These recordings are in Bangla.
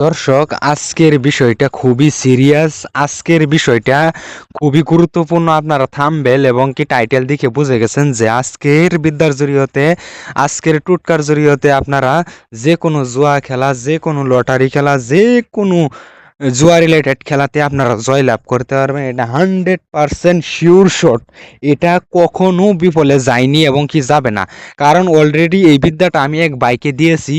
দর্শক, আজকের বিষয়টা খুবই সিরিয়াস আজকের বিষয়টা খুবই গুরুত্বপূর্ণ। আপনারা থামবেল এবং কি টাইটেল দেখে বুঝে গেছেন যে আজকের বিদ্যার জরিয়তে, আজকের টুটকার জরিয়তে আপনারা যে কোনো জুয়া খেলা, যে কোনো লটারি খেলা, যে কোনো জুয়া রিলেটেড খেলাতে আপনারা জয়লাভ করতে পারবেন। এটা হান্ড্রেড পারসেন্ট শিওর শট এটা কখনো বিফলে যায়নি এবং কি যাবে না। কারণ অলরেডি এই বিদ্যাটা আমি এক বাইকে দিয়েছি,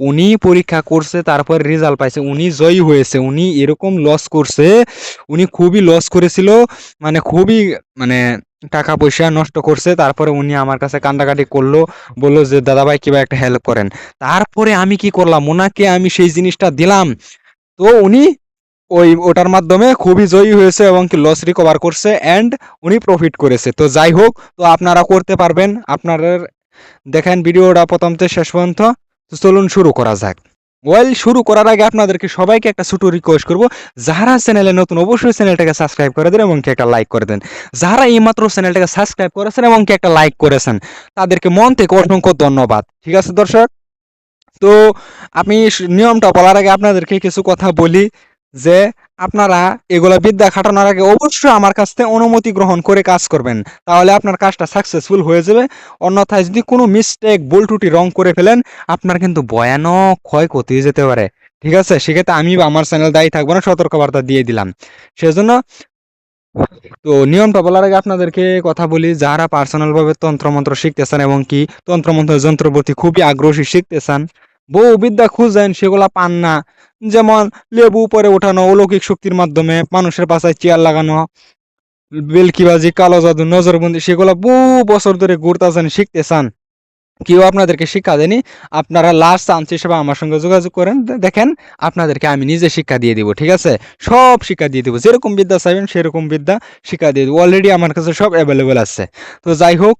উনি পরীক্ষা করছে, তারপর রেজাল্ট পাইছে, উনি জয়ী হয়েছে, উনি এরকম লস করছে, উনি খুবই লস করেছিল মানে খুবই মানে টাকা পয়সা নষ্ট করছে, তারপরে উনি আমার কাছে কান্দাকাটি করল, বলল যে, দাদাভাই, কিবা একটা হেল্প করেন। তারপরে আমি কি করলাম? ওনাকে আমি সেই জিনিসটা দিলাম। তো উনি ওই ওটার মাধ্যমে খুবই জয়ী হয়েছে এবং কি লস রিকভার করছে অ্যান্ড উনি প্রফিট করেছে। তো যাই হোক, তো আপনারা করতে পারবেন। আপনাদের দেখেন ভিডিওটা প্রথম থেকে শেষ পর্যন্ত। তো চলুন শুরু করা যাক। ওয়েল শুরু করার আগে আপনাদেরকে সবাইকে একটা ছোট রিকোয়েস্ট করব। যারা চ্যানেলে নতুন, অবশ্যই চ্যানেলটাকে সাবস্ক্রাইব করে দেন এবং কি একটা লাইক করে দেন। যারা এইমাত্র চ্যানেলটাকে সাবস্ক্রাইব করেছেন এবং কি একটা লাইক করেছেন, তাদেরকে মন থেকে অসংখ্য ধন্যবাদ। ঠিক আছে দর্শক? তো আমি নিয়মটা বলার আগে আপনাদেরকে কিছু কথা বলি যে আপনারা এগুলা বিদ্যা খাটানোর আগে অবশ্যই আমার কাছ থেকে অনুমতি গ্রহণ করে কাজ করবেন। তাহলে আপনার কাজটা সাকসেসফুল হয়ে যাবে। অন্যথায় যদি কোনো মিস্টেক ভুল ত্রুটি রং করে ফেলেন, আপনার কিন্তু ভয়ানক ক্ষয়ক্ষতি যেতে পারে। ঠিক আছে? সেক্ষেত্রে আমি আমার চ্যানেল দায়ী থাকব না, সতর্কবার্তা দিয়ে দিলাম। সেজন্য তো নিয়মটা বলার আগে আপনাদেরকে কথা বলি, যারা পার্সোনাল ভাবে তন্ত্রমন্ত্র শিখতে চান এবং কি তন্ত্রমন্ত্র যন্ত্র প্রতি খুবই আগ্রহী শিখতে চান বহু বিদ্যা খুঁজেন, সেগুলা পান না। যেমন লেবু উপরে ওঠানো, অলৌকিক শক্তির মাধ্যমে মানুষের পাশায় চেয়ার লাগানো বেলকিবাজি কালো জাদু, নজরবন্দি, সেগুলো বহু বছর ধরে ঘুরতেছেন শিখতে চান কেউ আপনাদেরকে শিক্ষা দেয়নি, আপনারা লাস্ট চান্স হিসেবে আমার সঙ্গে যোগাযোগ করেন। দেখেন, আপনাদেরকে আমি নিজে শিক্ষা দিয়ে দিব, ঠিক আছে? সব শিক্ষা দিয়ে দিব, যেরকম বিদ্যা চাইবেন সেরকম বিদ্যা শিক্ষা দিয়ে দিব। অলরেডি আমার কাছে সব অ্যাভেলেবেল আছে। তো যাই হোক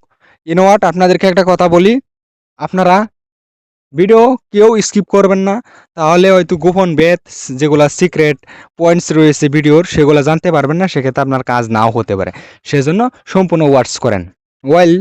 ইনোয়াট আপনাদেরকে একটা কথা বলি। আপনারা ভিডিও কেউ স্কিপ করবেন না, তাহলে হয়তো গোপন বেদ যেগুলা সিক্রেট পয়েন্টস রয়েছে ভিডিওর সেগুলো জানতে পারবেন না, সেক্ষেত্রে আপনার কাজ নাও হতে পারে। সেজন্য সম্পূর্ণ ওয়ার্ডস করেন। ওয়েল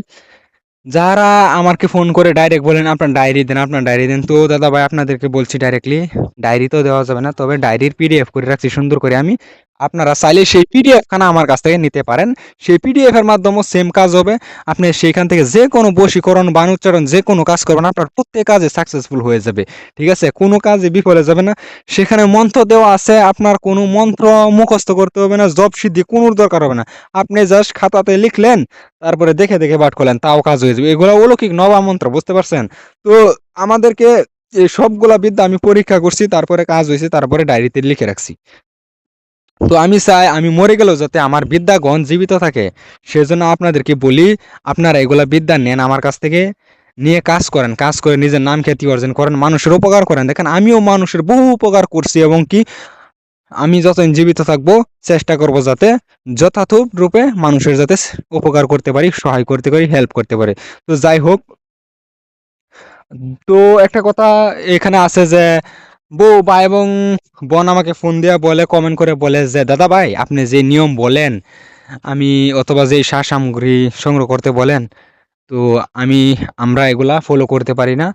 যারা আমাকে ফোন করে ডাইরেক্ট বলেন, আপনার ডায়েরি দেন, আপনার ডায়েরি দেন। তো দাদা ভাই আপনাদেরকে বলছি ডাইরেক্টলি ডায়েরি তো দেওয়া যাবে না, তবে ডায়েরির পিডিএফ করে রাখছি, সুন্দর করে আমি আপনারা চাইলে সেই পিডিএফ খানা আমার কাছ থেকে নিতে পারেন। সেই পিডিএফ এর মাধ্যমে সেম কাজ হবে। আপনি সেইখান থেকে যে কোনো বশীকরণ বানুচ্চারণ যে কোনো কাজ করবেন, আপনার প্রত্যেক কাজে সাকসেসফুল হয়ে যাবে। ঠিক আছে? কোনো কাজে বিফলে যাবে না। সেখানে মন্ত্র দেওয়া আছে, আপনার কোনো মন্ত্র মুখস্থ করতে হবে না জব সিদ্ধি কোনোর দরকার হবে না। আপনি জাস্ট খাতাতে লিখলেন, তারপরে দেখে দেখে পাঠ করলেন, তাও কাজ হয়ে যাবে। এগুলো অলৌকিক নবা মন্ত্র, বুঝতে পারছেন? তো আমাদেরকে এই সবগুলা বিদ্যা আমি পরীক্ষা করছি, তারপরে কাজ হয়েছে, তারপরে ডায়েরিতে লিখে রাখছি। তো আমি চাই আমি মরে গেলেও যাতে আমার বিদ্যাগণ জীবিত থাকে। সেজন্য আপনাদেরকে বলি, আপনারা এগুলা বিদ্যা নেন আমার কাছ থেকে, নিয়ে কাজ করেন, কাজ করে নিজের নাম খ্যাতি অর্জন করেন, মানুষের উপকার করেন। দেখেন, আমিও মানুষের বহু উপকার করছি এবং কি আমি যতদিন জীবিত থাকব, চেষ্টা করব যাতে যথাযথ রূপে মানুষের যাতে উপকার করতে পারি, সহায় করতে পারি হেল্প করতে পারি। তো যাই হোক, তো একটা কথা এখানে আছে যে বউ, বা এবং বোন আমাকে ফোন দেওয়া বলে কমেন্ট করে বলে যে, দাদা ভাই, আপনি যে নিয়ম বলেন, আমি অথবা যে সার সামগ্রী সংগ্রহ করতে বলেন, তো আমি, আমরা এগুলা ফলো করতে পারি না।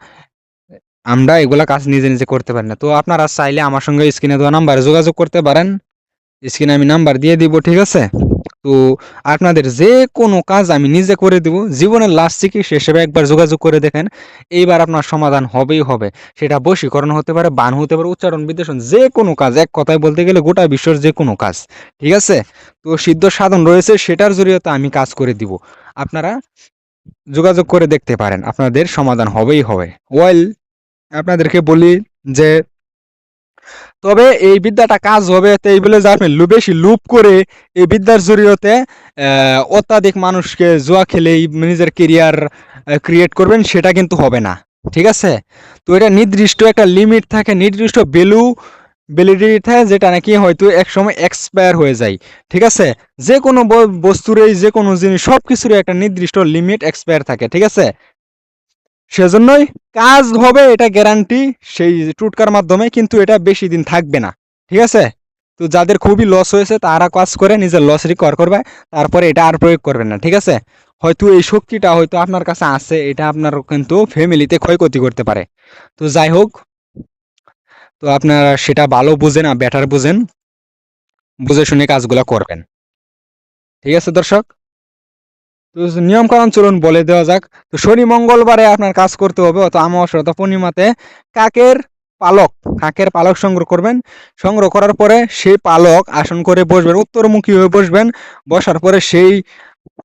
আমরা এগুলা কাজ নিজে নিজে করতে পারি না। তো আপনারা চাইলে আমার সঙ্গে স্ক্রিনে দেওয়া নাম্বারে যোগাযোগ করতে পারেন। স্ক্রিনে আমি নাম্বার দিয়ে দিব, ঠিক আছে? তো আপনাদের যে কোনো কাজ আমি নিজে করে দিব। জীবনের লাস্ট চিকিৎসা হিসেবে একবার যোগাযোগ করে দেখেন। এইবার আপনার সমাধান হবেই হবে। সেটা বশীকরণ হতে পারে, বান হতে পারে, উচ্চারণ বিদ্বেষণ যে কোনো কাজ, এক কথায় বলতে গেলে গোটা বিশ্বের যে কোনো কাজ, ঠিক আছে? তো সিদ্ধ সাধন রয়েছে, সেটার জরিয়তে আমি কাজ করে দিব। আপনারা যোগাযোগ করে দেখতে পারেন, আপনাদের সমাধান হবেই হবে। ওয়েল আপনাদেরকে বলি যে তবে এই বিদ্যাটা কাজ হবে, তো বলে যে আপনি বেশি লুপ করে এই বিদ্যার জরিয়তে অত্যাধিক মানুষকে জুয়া খেলেই নিজের কেরিয়ার ক্রিয়েট করবেন, সেটা কিন্তু হবে না। ঠিক আছে? তো এটা নির্দিষ্ট একটা লিমিট থাকে, নির্দিষ্ট ভ্যালু ভ্যালিডিটি থাকে, যেটা নাকি হয়তো এক সময় এক্সপায়ার হয়ে যায়। ঠিক আছে? যে কোনো বস্তুরই যে কোনো জিনিস সব কিছুরই একটা নির্দিষ্ট লিমিট এক্সপায়ার থাকে। ঠিক আছে? সেজন্যই কাজ হবে, এটা গ্যারান্টি সেই টুটকার মাধ্যমে কিন্তু এটা বেশি দিন থাকবে না। ঠিক আছে? তো যাদের খুবই লস হয়েছে, তারা কাজ করে, নিজের লস রিকভার করবে, তারপরে এটা আর প্রয়োগ করবেন না, ঠিক আছে? হয়তো এই শক্তিটা হয়তো আপনার কাছে আছে, এটা আপনার কিন্তু ফ্যামিলিতে ক্ষয়ক্ষতি করতে পারে। তো যাই হোক, তো আপনারা সেটা ভালো বুঝেন আর বেটার বুঝেন, বুঝে শুনে কাজগুলো করবেন। ঠিক আছে দর্শক? তো নিয়ম কানুন চলুন বলে দেওয়া যাক। তো শনি মঙ্গলবারে আপনার কাজ করতে হবে অত অমাবস্যা অথবা পূর্ণিমাতে কাকের পালক কাকের পালক সংগ্রহ করবেন। সংগ্রহ করার পরে সেই পালক আসন করে বসবেন, উত্তরমুখী হয়ে বসবেন। বসার পরে সেই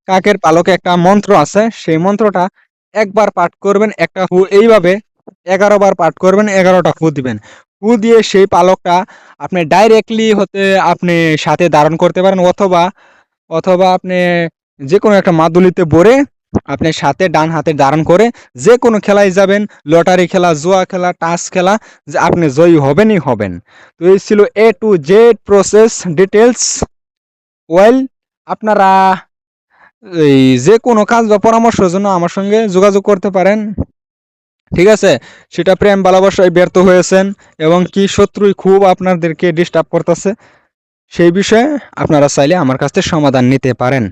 কাকের পালকে একটা মন্ত্র আছে, সেই মন্ত্রটা একবার পাঠ করবেন, একটা হু এইভাবে এগারো বার পাঠ করবেন, এগারোটা ফু দিবেন। ফু দিয়ে সেই পালকটা আপনি ডাইরেক্টলি হতে আপনি সাথে ধারণ করতে পারেন, অথবা অথবা আপনি যে কোনো একটা মাদুলিতে ভরে আপনি সাথে ডান হাতে ধারণ করে যে কোনো খেলায় যাবেন, লটারি খেলা, জুয়া খেলা, টাস খেলা, যে আপনি জয়ী হবেনই হবেন। তো এই ছিল A to Z process details well আপনারা এই যে কোনো কাজ বা পরামর্শের জন্য আমার সঙ্গে যোগাযোগ করতে পারেন। ঠিক আছে? সেটা প্রেম ভালোবাসায় ব্যর্থ হয়েছেন এবং কি শত্রুই খুব আপনাদেরকে ডিস্টার্ব করতেছে, সেই বিষয়ে আপনারা চাইলে আমার কাছ থেকে সমাধান নিতে পারেন।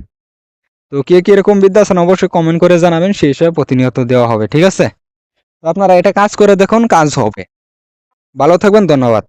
তো কে কী এরকম বিদ্যা আছেন অবশ্যই কমেন্ট করে জানাবেন, সেই হিসাবে প্রতিনিয়ত দেওয়া হবে, ঠিক আছে? আপনারা এটা কাজ করে দেখুন, কাজ হবে। ভালো থাকবেন, ধন্যবাদ।